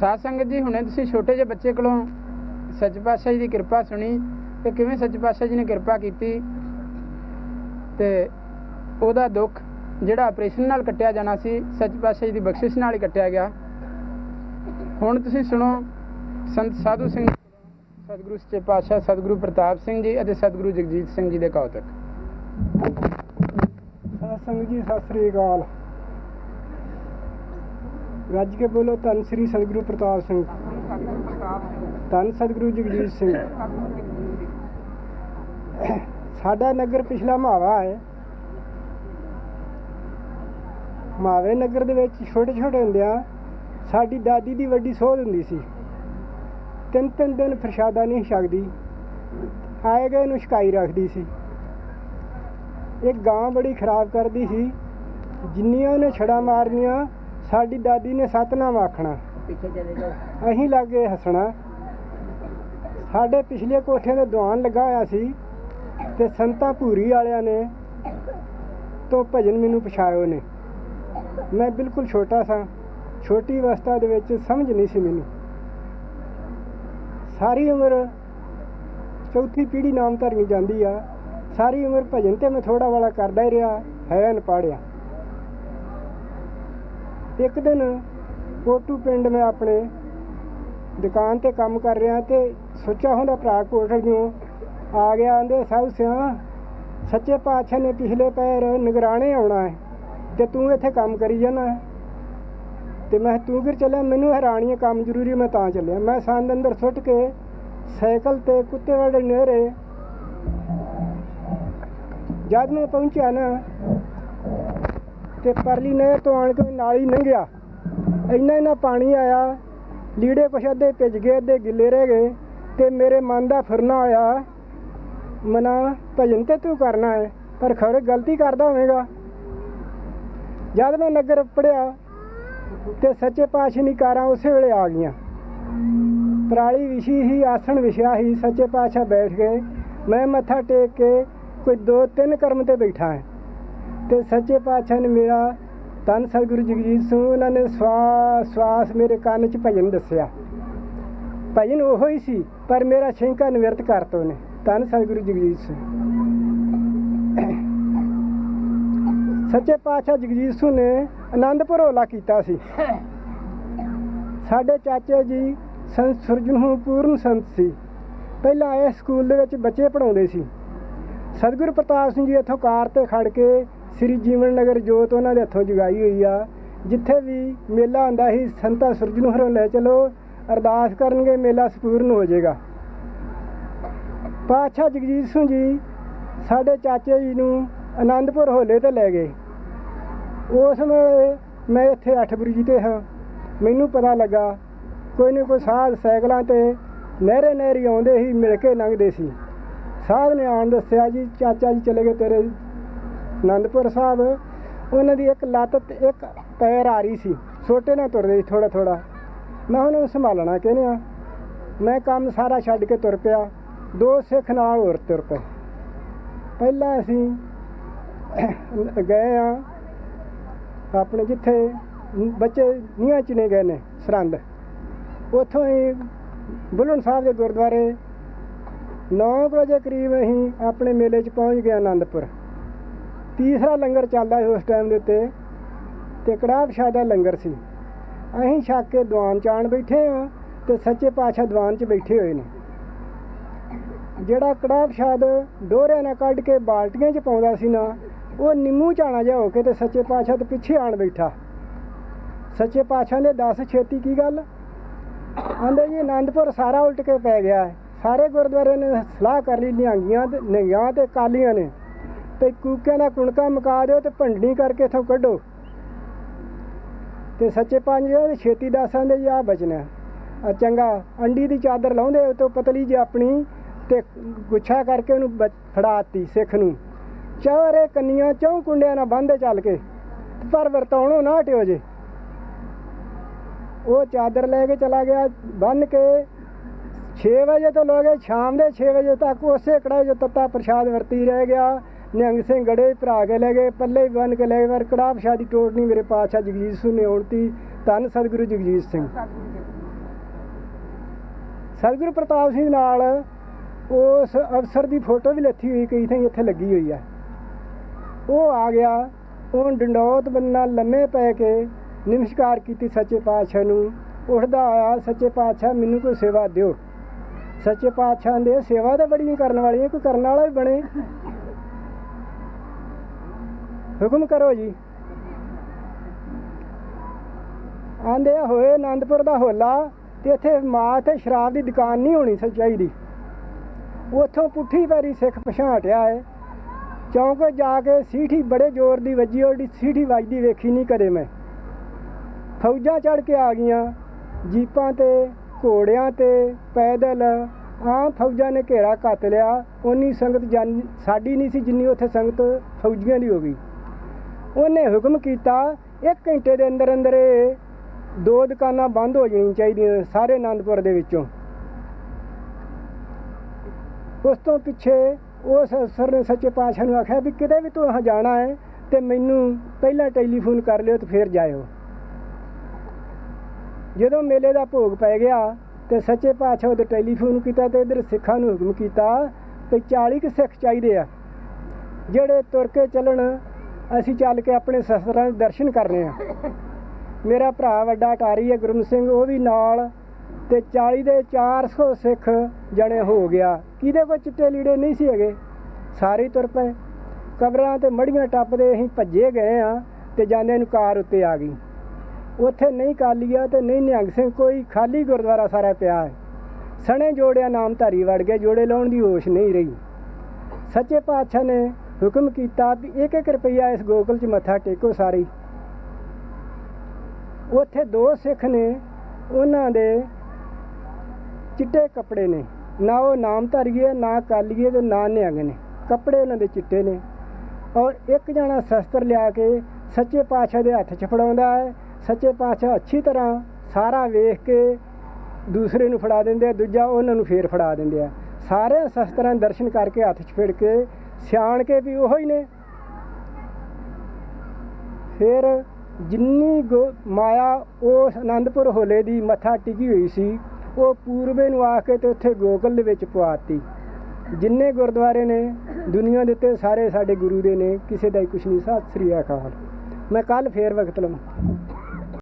ਸਾਧ ਸੰਗਤ ਜੀ, ਹੁਣੇ ਤੁਸੀਂ ਛੋਟੇ ਜਿਹੇ ਬੱਚੇ ਕੋਲੋਂ ਸੱਚ ਪਾਤਸ਼ਾਹ ਜੀ ਦੀ ਕਿਰਪਾ ਸੁਣੀ ਤੇ ਕਿਵੇਂ ਸੱਚ ਪਾਤਸ਼ਾਹ ਜੀ ਨੇ ਕਿਰਪਾ ਕੀਤੀ ਤੇ ਉਹਦਾ ਦੁੱਖ ਜਿਹੜਾ ਆਪਰੇਸ਼ਨ ਨਾਲ ਕੱਟਿਆ ਜਾਣਾ ਸੀ, ਸੱਚ ਪਾਤਸ਼ਾਹ ਜੀ ਦੀ ਬਖਸ਼ਿਸ਼ ਨਾਲ ਹੀ ਕੱਟਿਆ ਗਿਆ। ਹੁਣ ਤੁਸੀਂ ਸੁਣੋ, ਸੰਤ ਸਾਧੂ ਸਿੰਘ, ਸਤਿਗੁਰੂ ਸੱਚੇ ਪਾਤਸ਼ਾਹ, ਸਤਿਗੁਰੂ ਪ੍ਰਤਾਪ ਸਿੰਘ ਜੀ ਅਤੇ ਸਤਿਗੁਰੂ ਜਗਜੀਤ ਸਿੰਘ ਜੀ ਦੇ ਕੌਤਕ। ਸਾਧ ਸੰਗਤ ਜੀ, ਸਤਿ ਸ੍ਰੀ ਅਕਾਲ। ਰੱਜ ਕੇ ਬੋਲੋ ਧੰਨ ਸ੍ਰੀ ਸਤਿਗੁਰੂ ਪ੍ਰਤਾਪ ਸਿੰਘ। ਧੰਨ ਸਤਿਗੁਰੂ ਜਗਜੀਤ ਸਿੰਘ। ਸਾਡਾ ਨਗਰ ਪਿਛਲਾ ਮਾਵਾ ਹੈ। ਮਾਵੇ ਨਗਰ ਦੇ ਵਿੱਚ ਛੋਟੇ ਛੋਟੇ ਹੁੰਦਿਆਂ ਸਾਡੀ ਦਾਦੀ ਦੀ ਵੱਡੀ ਸੋਧ ਹੁੰਦੀ ਸੀ। ਤਿੰਨ ਤਿੰਨ ਦਿਨ ਪ੍ਰਸ਼ਾਦਾ ਨਹੀਂ ਛਕਦੀ। ਆਏ ਗਏ ਨੂੰ ਛਕਾਈ ਰੱਖਦੀ ਸੀ। ਇਹ ਗਾਂ ਬੜੀ ਖਰਾਬ ਕਰਦੀ ਸੀ। ਜਿੰਨੀਆਂ ਉਹਨੇ ਛੜਾ ਮਾਰਨੀਆਂ ਸਾਡੀ ਦਾਦੀ ਨੇ ਸਤਨਾਮ ਆਖਣਾ। ਪਿੱਛੇ ਚਲੇ ਜਾਓ। ਅਸੀਂ ਲਾਗੇ ਹੱਸਣਾ। ਸਾਡੇ ਪਿਛਲੇ ਕੋਠੇ ਤੇ ਦੀਵਾਨ ਲੱਗਾ ਹੋਇਆ ਸੀ ਤੇ ਸੰਤਾ ਭੂਰੀ ਵਾਲਿਆਂ ਨੇ ਤੋਂ ਭਜਨ ਮੈਨੂੰ ਪਛਾਇਓ ਨੇ। ਮੈਂ ਬਿਲਕੁਲ ਛੋਟਾ ਸਾਂ। ਛੋਟੀ ਅਵਸਥਾ ਦੇ ਵਿੱਚ ਸਮਝ ਨਹੀਂ ਸੀ ਮੈਨੂੰ। ਸਾਰੀ ਉਮਰ ਚੌਥੀ ਪੀੜ੍ਹੀ ਨਾਮ ਧਰਨੀ ਜਾਂਦੀ ਆ। ਸਾਰੀ ਉਮਰ ਭਜਨ ਤੇ ਮੈਂ ਥੋੜਾ ਵਾਲਾ ਕਰਦਾ ਹੀ ਰਿਹਾ ਹੈ ਨ ਪਾੜਿਆ ਇੱਕ ਦਿਨ ਕੋਟੂ ਪਿੰਡ ਮੈਂ ਆਪਣੇ ਦੁਕਾਨ ਤੇ ਕੰਮ ਕਰ ਰਿਹਾ ਤੇ ਸੋਚਿਆ ਹੁੰਦਾ ਭਰਾ ਕੋਟੜੀਓ ਆ ਗਿਆ ਆਂਦੇ ਸਾਊ ਸਿਆ ਸੱਚੇ ਪਾਤਸ਼ਾਹ ਨੇ ਪਿਛਲੇ ਪੈਰ ਨਿਗਰਾਣੇ ਆਉਣਾ ਹੈ ਤੇ ਤੂੰ ਇੱਥੇ ਕੰਮ ਕਰੀ ਜਾਣਾ ਹੈ। ਤੇ ਮੈਂ ਤੂੰ ਫਿਰ ਚੱਲਿਆ? ਮੈਨੂੰ ਹੈਰਾਨੀ ਹੈ, ਕੰਮ ਜ਼ਰੂਰੀ ਮੈਂ ਤਾਂ ਚੱਲਿਆ। ਮੈਂ ਸੰਦ ਅੰਦਰ ਸੁੱਟ ਕੇ ਸਾਈਕਲ ਤੇ ਕੁੱਤੇ ਵਾਲੇ ਨੇਰੇ ਜਦ ਮੈਂ ਪਹੁੰਚਿਆ ਨਾ ਤੇ ਪਰਲੀ ਨਹਿਰ ਤੋਂ ਆਣ ਕੇ ਨਾਲ ਹੀ ਲੰਘਿਆ। ਇੰਨਾ ਇੰਨਾ ਪਾਣੀ ਆਇਆ, ਲੀੜੇ ਕੁਛ ਅੱਧੇ ਭਿੱਜ ਗਏ, ਅੱਧੇ ਗਿੱਲੇ ਰਹਿ ਗਏ ਤੇ ਮੇਰੇ ਮਨ ਦਾ ਫਿਰਨਾ ਹੋਇਆ ਮਨਾ, ਭਜਨ ਤੇ ਤੂੰ ਕਰਨਾ ਹੈ, ਪਰ ਖਰੇ ਗਲਤੀ ਕਰਦਾ ਹੋਵੇਗਾ। ਜਦ ਮੈਂ ਨਗਰ ਪੜਿਆ ਤੇ ਸੱਚੇ ਪਾਤਸ਼ਾਹ ਦੀ ਕਾਰਾਂ ਉਸੇ ਵੇਲੇ ਆ ਗਈਆਂ। ਪਰਾਲੀ ਵਿਸ਼ੀ ਹੀ, ਆਸਣ ਵਿਛਿਆ ਹੀ, ਸੱਚੇ ਪਾਤਸ਼ਾਹ ਬੈਠ ਗਏ। ਮੈਂ ਮੱਥਾ ਟੇਕ ਕੇ ਕੋਈ ਦੋ ਤਿੰਨ ਕਰਮ ਤੇ ਬੈਠਾ ਹਾਂ। ਤੇ ਸੱਚੇ ਪਾਤਸ਼ਾਹ ਨੇ ਮੇਰਾ ਤਨ ਸਤਿਗੁਰੂ ਜਗਜੀਤ ਸਿੰਘ ਉਹਨਾਂ ਨੇ ਸਵਾਸ ਸਵਾਸ ਮੇਰੇ ਕੰਨ 'ਚ ਭਜਨ ਦੱਸਿਆ। ਭਜਨ ਉਹ ਹੀ ਸੀ, ਪਰ ਮੇਰਾ ਸ਼ੰਕਾ ਨਿਵਰਤ ਕਰਤੋ ਨੇ ਤਨ ਸਤਿਗੁਰੂ ਜਗਜੀਤ ਸਿੰਘ। ਸੱਚੇ ਪਾਤਸ਼ਾਹ ਜਗਜੀਤ ਸਿੰਘ ਨੇ ਆਨੰਦਪੁਰ ਹੋਲਾ ਕੀਤਾ ਸੀ। ਸਾਡੇ ਚਾਚੇ ਜੀ ਸੰਤ ਸੁਰਜਨ ਪੂਰਨ ਸੰਤ ਸੀ। ਪਹਿਲਾਂ ਇਹ ਸਕੂਲ ਦੇ ਵਿੱਚ ਬੱਚੇ ਪੜਾਉਂਦੇ ਸੀ। ਸਤਿਗੁਰੂ ਪ੍ਰਤਾਪ ਸਿੰਘ ਜੀ ਇੱਥੋਂ ਕਾਰ ਤੇ ਖੜ ਕੇ ਸ੍ਰੀ ਜੀਵਨ ਨਗਰ ਜੋਤ ਉਹਨਾਂ ਦੇ ਹੱਥੋਂ ਜਗਾਈ ਹੋਈ ਆ। ਜਿੱਥੇ ਵੀ ਮੇਲਾ ਹੁੰਦਾ ਸੀ, ਸੰਤਾ ਸੁਰਜਨ ਹਰੋਂ ਲੈ ਚਲੋ, ਅਰਦਾਸ ਕਰਨਗੇ, ਮੇਲਾ ਸਪੂਰਨ ਹੋ ਜਾਏਗਾ। ਪਾਤਸ਼ਾਹ ਜਗਜੀਤ ਸਿੰਘ ਜੀ ਸਾਡੇ ਚਾਚੇ ਜੀ ਨੂੰ ਆਨੰਦਪੁਰ ਹੋਲੇ ਤੇ ਲੈ ਗਏ। ਉਸ ਵੇਲੇ ਮੈਂ ਇੱਥੇ 8 ਬਰੀਜੀ ਤੇ ਹਾਂ। ਮੈਨੂੰ ਪਤਾ ਲੱਗਾ, ਕੋਈ ਨਾ ਕੋਈ ਸਾਧ ਸਾਈਕਲਾਂ ਤੇ ਨਹਿਰੇ ਨਹਿਰੀ ਆਉਂਦੇ ਹੀ ਮਿਲ ਕੇ ਲੰਘਦੇ ਸੀ। ਸਾਧ ਨੇ ਆਣ ਦੱਸਿਆ ਜੀ, ਚਾਚਾ ਜੀ ਚਲੇ ਗਏ ਤੇਰੇ ਆਨੰਦਪੁਰ ਸਾਹਿਬ, ਉਹਨਾਂ ਦੀ ਇੱਕ ਲੱਤ ਤੇ ਇੱਕ ਪੈਰ ਆ ਰਹੀ ਸੀ। ਛੋਟੇ ਨਾਲ ਤੁਰਦੇ ਸੀ ਥੋੜਾ ਥੋੜਾ ਮੈਂ ਉਹਨਾਂ ਨੂੰ ਸੰਭਾਲਣਾ ਕਹਿੰਦੇ ਆ? ਮੈਂ ਕੰਮ ਸਾਰਾ ਛੱਡ ਕੇ ਤੁਰ ਪਿਆ। ਦੋ ਸਿੱਖ ਨਾਲ ਹੋਰ ਤੁਰ ਪਏ। ਪਹਿਲਾਂ ਅਸੀਂ ਗਏ ਆ ਆਪਣੇ ਜਿੱਥੇ ਬੱਚੇ ਨੀਹਾਂ ਚਿਣੇ ਗਏ ਨੇ ਸਰੰਦ ਉੱਥੋਂ ਹੀ ਬੁੱਲਣ ਸਾਹਿਬ ਦੇ ਗੁਰਦੁਆਰੇ 9 ਵਜੇ ਕਰੀਬ ਅਸੀਂ ਆਪਣੇ ਮੇਲੇ 'ਚ ਪਹੁੰਚ ਗਏ ਆਨੰਦਪੁਰ ਤੀਸਰਾ ਲੰਗਰ ਚੱਲਦਾ ਸੀ ਉਸ ਟਾਈਮ ਦੇ ਉੱਤੇ ਤੇ ਕੜਾਹ ਪ੍ਰਸ਼ਾਦ ਦਾ ਲੰਗਰ ਸੀ। ਅਸੀਂ ਛੱਕ ਕੇ ਦੀਵਾਨ ਚਾਣ ਬੈਠੇ ਆ ਤੇ ਸੱਚੇ ਪਾਤਸ਼ਾਹ ਦੀਵਾਨ 'ਚ ਬੈਠੇ ਹੋਏ ਨੇ। ਜਿਹੜਾ ਕੜਾਹ ਪ੍ਰਸ਼ਾਦ ਦੋਹਰਿਆਂ ਨਾਲ ਕੱਢ ਕੇ ਬਾਲਟੀਆਂ 'ਚ ਪਾਉਂਦਾ ਸੀ ਨਾ, ਉਹ ਨਿੰਮੂ ਝਾਣਾ ਜਿਹਾ ਹੋ ਕੇ ਤੇ ਸੱਚੇ ਪਾਤਸ਼ਾਹ ਦੇ ਪਿੱਛੇ ਆਣ ਬੈਠਾ। ਸੱਚੇ ਪਾਤਸ਼ਾਹ ਨੇ ਦੱਸ, ਛੇਤੀ ਕੀ ਗੱਲ? ਆਂਦੇ, ਜੀ ਆਨੰਦਪੁਰ ਸਾਰਾ ਉਲਟ ਕੇ ਪੈ ਗਿਆ ਹੈ। ਸਾਰੇ ਗੁਰਦੁਆਰੇ ਨੇ ਸਲਾਹ ਕਰ ਲਈ, ਨਿਹੰਗੀਆਂ ਤੇ ਨਿਹੰਗਾਂ ਤੇ ਕਾਲੀਆਂ ਨੇ। ਤੇ ਕੂਕਿਆਂ ਦਾ ਕੁਣਕਾ ਮਕਾ ਦਿਓ ਤੇ ਭੰਡਣੀ ਕਰਕੇ ਇਥੋਂ ਕੱਢੋ। ਤੇ ਸੱਚੇ ਪੰਜ ਛੇਤੀ ਦੱਸਾਂ ਦੇ ਜੀ ਆ ਬਚਣਾ ਆ ਚੰਗਾ, ਅੰਡੀ ਦੀ ਚਾਦਰ ਲਾਉਂਦੇ ਉਤੋਂ ਪਤਲੀ ਜਿਹੀ ਆਪਣੀ ਤੇ ਗੁੱਛਾ ਕਰਕੇ ਉਹਨੂੰ ਬ- ਫੜਾਤੀ ਸਿੱਖ ਨੂੰ। ਚਾਰੇ ਕੰਨੀਆਂ ਚੌਂ ਕੁੰਡਿਆਂ ਨਾਲ ਬੰਨ੍ਹਦੇ ਚੱਲ ਕੇ, ਪਰ ਵਰਤਾਉਣੋਂ ਨਾ ਹਟਿਓ ਜੇ। ਉਹ ਚਾਦਰ ਲੈ ਕੇ ਚਲਾ ਗਿਆ ਬੰਨ ਕੇ 6 ਵਜੇ ਤੋਂ ਲੈ ਕੇ ਸ਼ਾਮ ਦੇ 6 ਵਜੇ ਤੱਕ ਉਸੇ ਕੜਾਏ ਜੋ ਤੱਤਾ ਪ੍ਰਸ਼ਾਦ ਵਰਤੀ ਰਹਿ ਗਿਆ। ਨਿਹੰਗ ਸਿੰਘ ਗੜੇ ਭਰਾ ਕੇ ਲੈ ਗਏ, ਪੱਲੇ ਵੀ ਬੰਨ ਕੇ ਲੈ ਗਏ, ਪਰ ਕੜਾਹ ਪ੍ਰਸ਼ਾਦ ਦੀ ਟੋਟ ਨਹੀਂ, ਮੇਰੇ ਪਾਤਸ਼ਾਹ ਜਗਜੀਤ ਸਿੰਘ ਨੇ ਉਣਤੀ ਧੰਨ ਸਤਿਗੁਰੂ ਜਗਜੀਤ ਸਿੰਘ। ਸਤਿਗੁਰੂ ਪ੍ਰਤਾਪ ਸਿੰਘ ਨਾਲ ਉਸ ਅਫਸਰ ਦੀ ਫੋਟੋ ਵੀ ਲੱਥੀ ਹੋਈ, ਕਈ ਥਾਂ ਇੱਥੇ ਲੱਗੀ ਹੋਈ ਆ। ਉਹ ਆ ਗਿਆ ਉਹ ਡੰਡੌਤ ਬੰਨਾ ਲੰਮੇ ਪੈ ਕੇ ਨਮਸਕਾਰ ਕੀਤੀ ਸੱਚੇ ਪਾਤਸ਼ਾਹ ਨੂੰ। ਉੱਠਦਾ ਆਇਆ, ਸੱਚੇ ਪਾਤਸ਼ਾਹ, ਮੈਨੂੰ ਕੋਈ ਸੇਵਾ ਦਿਓ। ਸੱਚੇ ਪਾਤਸ਼ਾਹ ਦੇ ਸੇਵਾ ਤਾਂ ਬੜੀਆਂ ਕਰਨ ਵਾਲੀਆਂ, ਕੋਈ ਕਰਨ ਵਾਲਾ ਵੀ ਬਣੇ। ਹੁਕਮ ਕਰੋ ਜੀ। ਆਂਦੇ ਹੋਏ ਆਨੰਦਪੁਰ ਦਾ ਹੋਲਾ, ਤੇ ਇੱਥੇ ਮਾਂ ਤੇ ਸ਼ਰਾਬ ਦੀ ਦੁਕਾਨ ਨਹੀਂ ਹੋਣੀ ਸੱਚਾਈ ਦੀ ਉੱਥੋਂ ਪੁੱਠੀ ਪੈਰੀ ਸਿੱਖ ਪਛਾਟਿਆ ਹੈ ਚੌਂਕ ਜਾ ਕੇ ਸੀਠੀ ਬੜੇ ਜ਼ੋਰ ਦੀ ਵੱਜੀ, ਉਹਦੀ ਸੀਠੀ ਵੱਜਦੀ ਵੇਖੀ ਨਹੀਂ ਕਦੇ ਮੈਂ। ਫੌਜਾਂ ਚੜ ਕੇ ਆ ਗਈਆਂ, ਜੀਪਾਂ ਤੇ, ਘੋੜਿਆਂ ਤੇ, ਪੈਦਲ। ਆਮ ਫੌਜਾਂ ਨੇ ਘੇਰਾ ਕੱਤ ਲਿਆ। ਉਨੀ ਸੰਗਤ ਜਾਨ- ਸਾਡੀ ਨਹੀਂ ਸੀ ਜਿੰਨੀ ਉੱਥੇ ਸੰਗਤ ਫੌਜੀਆਂ ਦੀ ਹੋ ਗਈ। ਉਹਨੇ ਹੁਕਮ ਕੀਤਾ, ਇੱਕ ਘੰਟੇ ਦੇ ਅੰਦਰ ਅੰਦਰ ਇਹ ਦੋ ਦੁਕਾਨਾਂ ਬੰਦ ਹੋ ਜਾਣੀਆਂ ਚਾਹੀਦੀਆਂ ਸਾਰੇ ਆਨੰਦਪੁਰ ਦੇ ਵਿੱਚੋਂ। ਉਸ ਤੋਂ ਪਿੱਛੇ ਉਸ ਅਫਸਰ ਨੇ ਸੱਚੇ ਪਾਤਸ਼ਾਹ ਨੂੰ ਆਖਿਆ ਵੀ ਕਿਤੇ ਵੀ ਤੂੰ ਜਾਣਾ ਹੈ ਤੇ ਮੈਨੂੰ ਪਹਿਲਾਂ ਟੈਲੀਫੋਨ ਕਰ ਲਿਓ ਤੇ ਫਿਰ ਜਾਇਓ। ਜਦੋਂ ਮੇਲੇ ਦਾ ਭੋਗ ਪੈ ਗਿਆ ਤੇ ਸੱਚੇ ਪਾਤਸ਼ਾਹ ਉਹਦੇ ਟੈਲੀਫੋਨ ਕੀਤਾ ਤੇ ਇਧਰ ਸਿੱਖਾਂ ਨੂੰ ਹੁਕਮ ਕੀਤਾ ਕਿ 40 ਕੁ ਸਿੱਖ ਚਾਹੀਦੇ ਆ, ਜਿਹੜੇ ਤੁਰ ਕੇ ਚੱਲਣ ਅਸੀਂ ਚੱਲ ਕੇ ਆਪਣੇ ਸ਼ਸਤਰਾਂ ਦੇ ਦਰਸ਼ਨ ਕਰਨੇ ਆ। ਮੇਰਾ ਭਰਾ ਵੱਡਾ ਟਾਰੀ ਹੈ, ਗੁਰਮ ਸਿੰਘ, ਉਹ ਵੀ ਨਾਲ ਤੇ 40 ਦੇ 400 ਸਿੱਖ ਜਣੇ ਹੋ ਗਿਆ। ਕਿਹਦੇ ਕੋਲ ਚਿੱਟੇ ਲੀੜੇ ਨਹੀਂ ਸੀ ਹੈਗੇ? ਸਾਰੇ ਤੁਰ ਪਏ। ਕਬਰਾਂ ਤੇ ਮੜੀਆਂ ਟੱਪਦੇ ਅਸੀਂ ਭੱਜੇ ਗਏ ਆ ਤੇ ਜਾਂਦੇ ਨੂੰ ਕਾਰ ਉੱਤੇ ਆ ਗਈ। ਉੱਥੇ ਨਹੀਂ ਕਾਲੀਆ ਤੇ ਨਹੀਂ ਨਿਹੰਗ ਸਿੰਘ, ਕੋਈ ਖਾਲੀ ਗੁਰਦੁਆਰਾ ਸਾਰਾ ਪਿਆ ਹੈ। ਸਣੇ ਜੋੜਿਆ ਨਾਮ ਧਾਰੀ ਵੜ ਗਏ, ਜੋੜੇ ਲਾਉਣ ਦੀ ਹੋਸ਼ ਨਹੀਂ ਰਹੀ। ਸੱਚੇ ਪਾਤਸ਼ਾਹ ਨੇ ਹੁਕਮ ਕੀਤਾ ਵੀ ਇੱਕ ਇੱਕ ਰੁਪਈਆ ਇਸ ਗੋਕਲ 'ਚ ਮੱਥਾ ਟੇਕੋ ਸਾਰੀ। ਉੱਥੇ ਦੋ ਸਿੱਖ ਨੇ, ਉਹਨਾਂ ਦੇ ਚਿੱਟੇ ਕੱਪੜੇ ਨੇ। ਨਾ ਉਹ ਨਾਮ ਧਾਰੀਏ ਨਾ ਕਾਲੀਏ ਤੇ ਨਾ ਨਿਹੰਗ ਨੇ। ਕੱਪੜੇ ਉਹਨਾਂ ਦੇ ਚਿੱਟੇ ਨੇ। ਔਰ ਇੱਕ ਜਣਾ ਸ਼ਸਤਰ ਲਿਆ ਕੇ ਸੱਚੇ ਪਾਤਸ਼ਾਹ ਦੇ ਹੱਥ 'ਚ ਫੜਾਉਂਦਾ ਹੈ। ਸੱਚੇ ਪਾਤਸ਼ਾਹ ਅੱਛੀ ਤਰ੍ਹਾਂ ਸਾਰਾ ਵੇਖ ਕੇ ਦੂਸਰੇ ਨੂੰ ਫੜਾ ਦਿੰਦੇ ਆ, ਦੂਜਾ ਉਹਨਾਂ ਨੂੰ ਫੇਰ ਫੜਾ ਦਿੰਦੇ ਆ। ਸਾਰੇ ਸ਼ਸਤਰਾਂ ਦਰਸ਼ਨ ਕਰਕੇ ਹੱਥ 'ਚ ਫੜ ਕੇ ਸਿਆਣ ਕੇ ਵੀ ਉਹੋ ਹੀ ਨੇ। ਫਿਰ ਜਿੰਨੀ ਗੋ- ਮਾਇਆ ਉਸ ਆਨੰਦਪੁਰ ਹੋਲੇ ਦੀ ਮੱਥਾ ਟਿਕੀ ਹੋਈ ਸੀ, ਉਹ ਪੂਰਬੇ ਨੂੰ ਆ ਕੇ ਤੇ ਉੱਥੇ ਗੋਕਲ ਦੇ ਵਿੱਚ ਪਵਾਤੀ। ਜਿੰਨੇ ਗੁਰਦੁਆਰੇ ਨੇ, ਦੁਨੀਆ ਦੇ ਉੱਤੇ ਸਾਰੇ ਸਾਡੇ ਗੁਰੂ ਦੇ ਨੇ, ਕਿਸੇ ਦਾ ਹੀ ਕੁਛ ਨਹੀਂ। ਸਤਿ ਸ੍ਰੀ ਅਕਾਲ। ਮੈਂ ਕੱਲ ਫੇਰ ਵਕਤ ਲਵਾਂ।